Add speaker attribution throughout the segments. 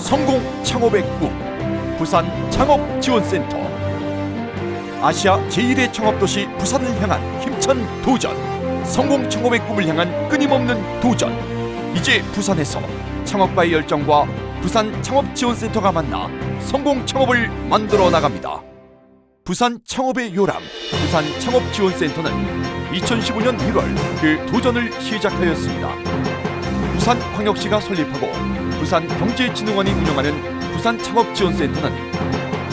Speaker 1: 성공 창업의 꿈 부산 창업지원센터. 아시아 제1의 창업도시 부산을 향한 힘찬 도전 성공 창업의 꿈을 향한 끊임없는 도전. 이제 부산에서 창업가의 열정과 부산 창업지원센터가 만나 성공 창업을 만들어 나갑니다. 부산 창업의 요람 부산 창업지원센터는 2015년 1월 그 도전을 시작하였습니다 부산광역시가 설립하고 부산경제진흥원이 운영하는 부산창업지원센터는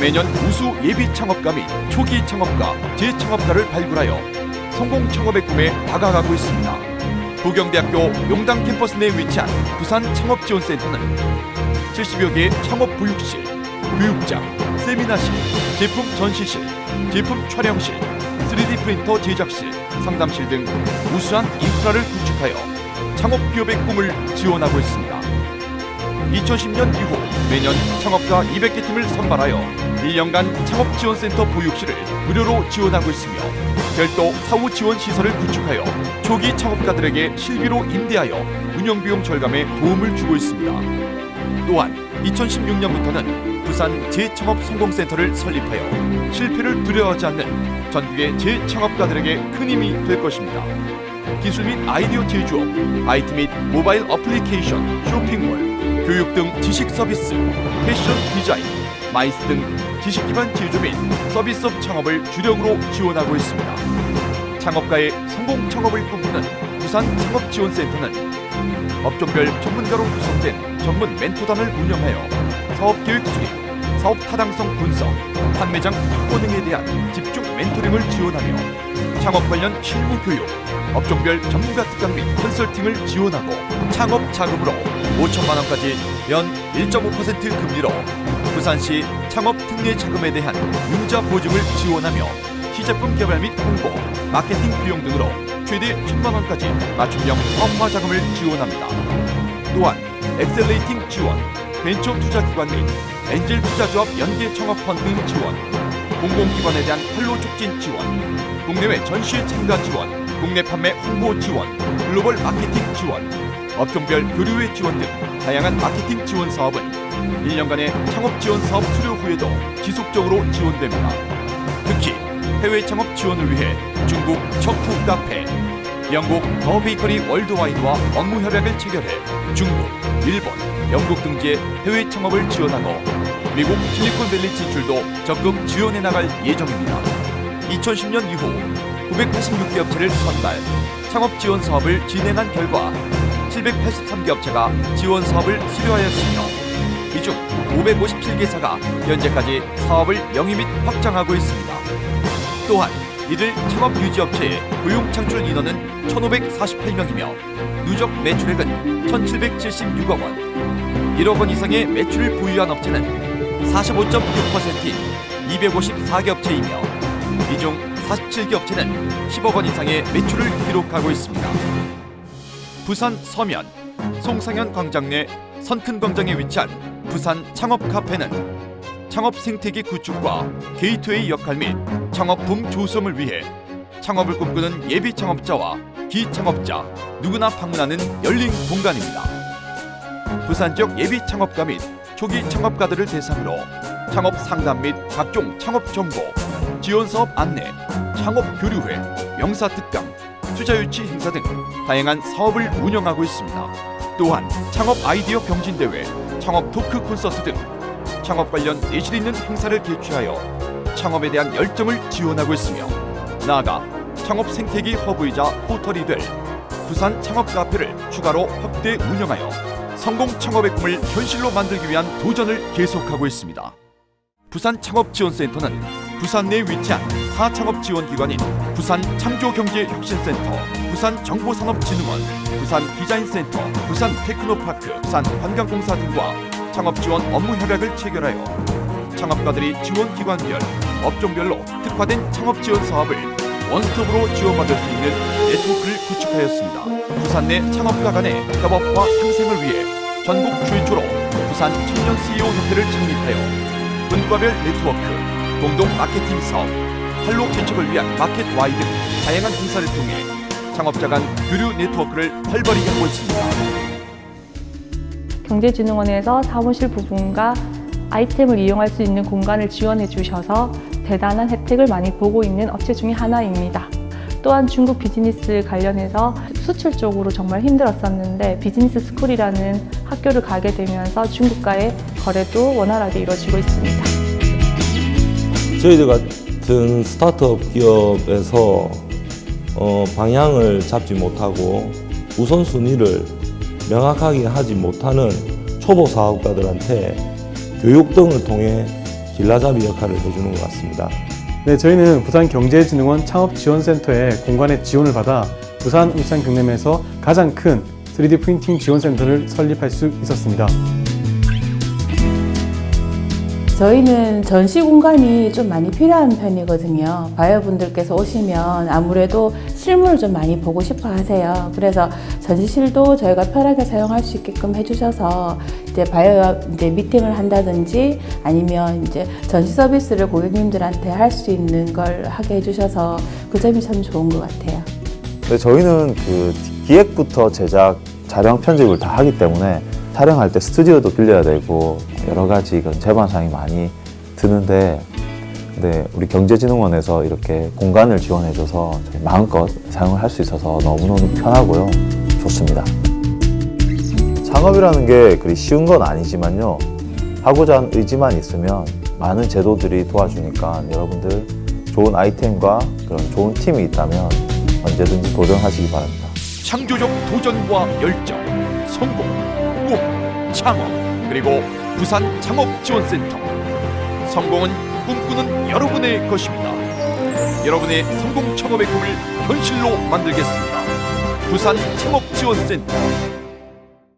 Speaker 1: 매년 우수 예비 창업가 및 초기 창업가, 재창업가를 발굴하여 성공 창업의 꿈에 다가가고 있습니다. 부경대학교 용당 캠퍼스 내에 위치한 부산창업지원센터는 70여 개의 창업 보육실, 교육장, 세미나실, 제품 전시실, 제품 촬영실, 3D 프린터 제작실, 상담실 등 우수한 인프라를 구축하여 창업 기업의 꿈을 지원하고 있습니다. 2010년 이후 매년 창업가 200개 팀을 선발하여 1년간 창업지원센터 보육실을 무료로 지원하고 있으며 별도 사후 지원 시설을 구축하여 초기 창업가들에게 실비로 임대하여 운영 비용 절감에 도움을 주고 있습니다. 또한 2016년부터는 부산 재창업 성공센터를 설립하여 실패를 두려워하지 않는 전국의 재창업가들에게 큰 힘이 될 것입니다. 기술 및 아이디어 제조업, IT 및 모바일 어플리케이션, 쇼핑몰, 교육 등 지식 서비스, 패션 디자인, 마이스 등 지식 기반 제조 및 서비스업 창업을 주력으로 지원하고 있습니다. 창업가의 성공 창업을 꿈꾸는 부산 창업지원센터는 업종별 전문가로 구성된 전문 멘토단을 운영하여 사업 계획 수립, 사업 타당성 분석, 판매장 확보 등에 대한 집중 멘토링을 지원하며 창업 관련 실무 교육, 업종별 전문가 특강 및 컨설팅을 지원하고 창업 자금으로 5천만 원까지 연 1.5% 금리로 부산시 창업 특례 자금에 대한 융자 보증을 지원하며 시제품 개발 및 홍보, 마케팅 비용 등으로 최대 1천만 원까지 맞춤형 사업화 자금을 지원합니다. 또한 엑셀레이팅 지원, 벤처 투자 기관 및 엔젤 투자조합 연계 창업 펀드 지원, 공공기관에 대한 활로 촉진 지원, 국내외 전시회 참가 지원, 국내 판매 홍보 지원, 글로벌 마케팅 지원, 업종별 교류회 지원 등 다양한 마케팅 지원 사업은 1년간의 창업 지원 사업 수료 후에도 지속적으로 지원됩니다. 특히 해외 창업 지원을 위해 중국 척후 카페, 영국 더 베이커리 월드와인과 업무 협약을 체결해 중국, 일본, 영국 등지의 해외 창업을 지원하고 미국 실리콘밸리 진출도 적극 지원해 나갈 예정입니다. 2010년 이후 986개 업체를 선발, 창업 지원 사업을 진행한 결과 783개 업체가 지원 사업을 수료하였으며 이 중 557개사가 현재까지 사업을 영위 및 확장하고 있습니다. 또한 이들 창업 유지 업체의 고용 창출 인원은 1,548명이며 누적 매출액은 1,776억 원. 1억 원 이상의 매출을 보유한 업체는 45.6%인 254개 업체이며 이 중 47개 업체는 10억 원 이상의 매출을 기록하고 있습니다. 부산 서면 송상현 광장 내 선큰 광장에 위치한 부산 창업 카페는 창업 생태계 구축과 게이트웨이 역할 및 창업 붐 조성을 위해 창업을 꿈꾸는 예비 창업자와 기창업자 누구나 방문하는 열린 공간입니다. 부산 지역 예비 창업가 및 초기 창업가들을 대상으로 창업 상담 및 각종 창업 정보, 지원 사업 안내, 창업 교류회, 명사 특강, 투자 유치 행사 등 다양한 사업을 운영하고 있습니다. 또한 창업 아이디어 경진 대회, 창업 토크 콘서트 등 창업 관련 예실 있는 행사를 개최하여 창업에 대한 열정을 지원하고 있으며 나아가 창업 생태계 허브이자 포털이 될 부산 창업 카페를 추가로 확대 운영하여 성공 창업의 꿈을 현실로 만들기 위한 도전을 계속하고 있습니다. 부산 창업지원센터는 부산 내에 위치한 타 창업 지원 기관인 부산 창조경제혁신센터, 부산 정보산업진흥원, 부산 디자인센터, 부산 테크노파크, 부산 관광공사 등과 창업 지원 업무 협약을 체결하여 창업가들이 지원 기관별, 업종별로 특화된 창업 지원 사업을 원스톱으로 지원받을 수 있는 네트워크를 구축하였습니다. 부산 내 창업가 간의 협업과 상생을 위해 전국 최초로 부산 청년 CEO 협회를 창립하여 분과별 네트워크, 공동 마케팅 사업, 할로 개척을 위한 마켓 와이 등 다양한 행사를 통해 창업자 간 교류 네트워크를 활발히 하고 있습니다.
Speaker 2: 경제진흥원에서 사무실 부분과 아이템을 이용할 수 있는 공간을 지원해 주셔서 대단한 혜택을 많이 보고 있는 업체 중에 하나입니다. 또한 중국 비즈니스 관련해서 수출 쪽으로 정말 힘들었었는데 비즈니스 스쿨이라는 학교를 가게 되면서 중국과의 거래도 원활하게 이루어지고 있습니다.
Speaker 3: 저희들 같은 스타트업 기업에서 어, 방향을 잡지 못하고 우선순위를 명확하게 하지 못하는 초보 사업가들한테 교육 등을 통해 길라잡이 역할을 해주는 것 같습니다.
Speaker 4: 네, 저희는 부산경제진흥원 창업지원센터의 공간의 지원을 받아 부산 울산 경남에서 가장 큰 3D 프린팅 지원센터를 설립할 수 있었습니다.
Speaker 5: 저희는 전시 공간이 좀 많이 필요한 편이거든요. 바이어분들께서 오시면 아무래도 실물을 좀 많이 보고 싶어 하세요. 그래서 전시실도 저희가 편하게 사용할 수 있게끔 해주셔서 이제 바이어 이제 미팅을 한다든지 아니면 이제 전시 서비스를 고객님들한테 할 수 있는 걸 하게 해주셔서 그 점이 참 좋은 것 같아요.
Speaker 6: 근데 저희는 그 기획부터 제작, 촬영, 편집을 다 하기 때문에 촬영할 때 스튜디오도 빌려야 되고 여러 가지 그런 제반상이 많이 드는데 근데 우리 경제진흥원에서 이렇게 공간을 지원해줘서 마음껏 사용을 할 수 있어서 너무너무 편하고요. 좋습니다. 창업이라는 게 그리 쉬운 건 아니지만요. 하고자 하는 의지만 있으면 많은 제도들이 도와주니까 여러분들 좋은 아이템과 그런 좋은 팀이 있다면 언제든지 도전하시기 바랍니다.
Speaker 1: 창조적 도전과 열정, 성공, 꿈, 창업, 그리고 부산 창업지원센터. 성공은 꿈꾸는 여러분의 것입니다. 여러분의 성공 창업의 꿈을 현실로 만들겠습니다. 부산 창업지원센터